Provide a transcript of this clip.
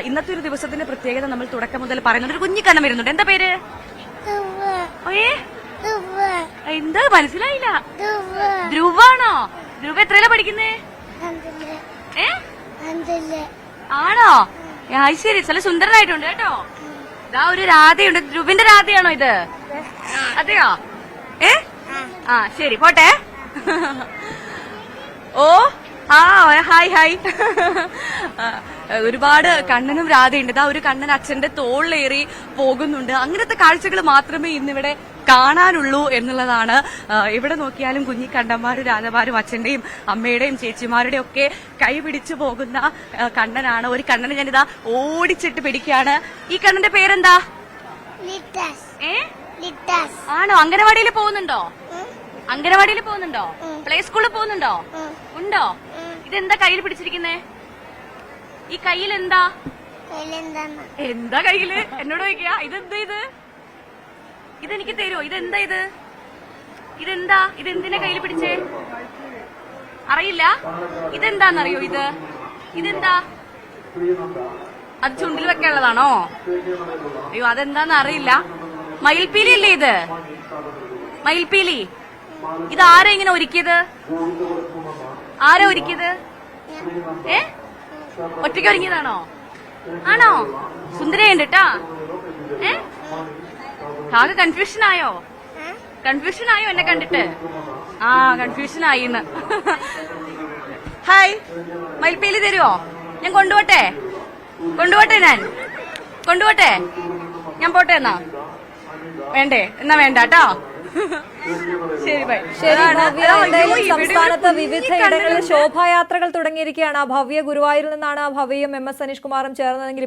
ഇന്നത്തെ ഒരു ദിവസത്തിന്റെ പ്രത്യേകത നമ്മൾ തുടക്കം മുതൽ പറയുന്നുണ്ട്. ഒരു കുഞ്ഞിക്കണ്ണം വരുന്നുണ്ട്. എന്താ പേര്? എന്ത് എന്താ? മനസ്സിലായില്ല. ധ്രുവാണോ? ധ്രുവ എത്രയല്ല പഠിക്കുന്നേ? ആണോ? ശരി. ചില സുന്ദരനായിട്ടുണ്ട് കേട്ടോ. ഇതാ ഒരു രാധയുണ്ട്. ധ്രുവിന്റെ രാധയാണോ ഇത്? അതെയോ? ഏ? ആ ശരി. പോട്ടെ. ഓ ആ ഹായ് ഹായ്. ഒരുപാട് കണ്ണനും രാധയുണ്ട്. ഇതാ ഒരു കണ്ണൻ അച്ഛന്റെ തോളിലേറി പോകുന്നുണ്ട്. അങ്ങനത്തെ കാഴ്ചകൾ മാത്രമേ ഇന്നിവിടെ കാണാനുള്ളൂ എന്നുള്ളതാണ്. എവിടെ നോക്കിയാലും കുഞ്ഞി കണ്ടന്മാരും രാജമാരും അച്ഛന്റെയും അമ്മയുടെയും ചേച്ചിമാരുടെയും ഒക്കെ കൈ പിടിച്ചു പോകുന്ന കണ്ണനാണ്. ഒരു കണ്ണനെ ഞാനിതാ ഓടിച്ചിട്ട് പിടിക്കുകയാണ്. ഈ കണ്ണന്റെ പേരെന്താ? ആണോ? അംഗനവാടിയിൽ പോകുന്നുണ്ടോ? അംഗനവാടിയിൽ പോകുന്നുണ്ടോ? പ്ലേ സ്കൂളിൽ പോകുന്നുണ്ടോ? ഉണ്ടോ? ഇതെന്താ കയ്യിൽ പിടിച്ചിരിക്കുന്നേ? ഈ കയ്യിൽ എന്താ എന്താ കയ്യിൽ? എന്നോട് ചോദിക്കുക. ഇതെന്താ ഇത്? ഇതെനിക്ക് തരുമോ ഇതെന്താ ഇത്? ഇതെന്താ? ഇതെന്തിനെ കയ്യിൽ പിടിച്ചേ? അറിയില്ല. ഇതെന്താന്നറിയോ ഇത്? ഇതെന്താ? അത് ചുണ്ടിൽ വെക്കാനുള്ളതാണോ? അയ്യോ അതെന്താന്ന് അറിയില്ല. മയിൽപ്പീലി അല്ലേ ഇത്? മയിൽപ്പീലി. ഇത് ആരെ ഇങ്ങനെ ഒരുക്കിയത്? ആരെ ഒരുക്കിയത്? ഏ? ഒറ്റയ്ക്ക് ഒരുങ്ങിയതാണോ? ആണോ? സുന്ദരയുണ്ട് കേട്ടാ ഏ? ആകെ കൺഫ്യൂഷൻ ആയോ കൺഫ്യൂഷൻ ആയോ എന്നെ കണ്ടിട്ട്? ആ കൺഫ്യൂഷൻ ആയിന്ന് ഹായ്. മയിൽപ്പേലി തരുവോ? ഞാൻ കൊണ്ടുപോട്ടെ? കൊണ്ടുപോട്ടെ ഞാൻ? കൊണ്ടുപോട്ടെ? ഞാൻ പോട്ടെ എന്നാ? വേണ്ടേ. എന്നാ വേണ്ട കേട്ടോ ശരി സംസ്ഥാനത്ത് വിവിധ ഇടങ്ങളിൽ ശോഭായാത്രകൾ തുടങ്ങിയിരിക്കുകയാണ്. ആ ഭവ്യ ഗുരുവായൂരിൽ നിന്നാണ് ഭവ്യയും എം എസ് സനീഷ് കുമാറും ചേർന്നതെങ്കിൽ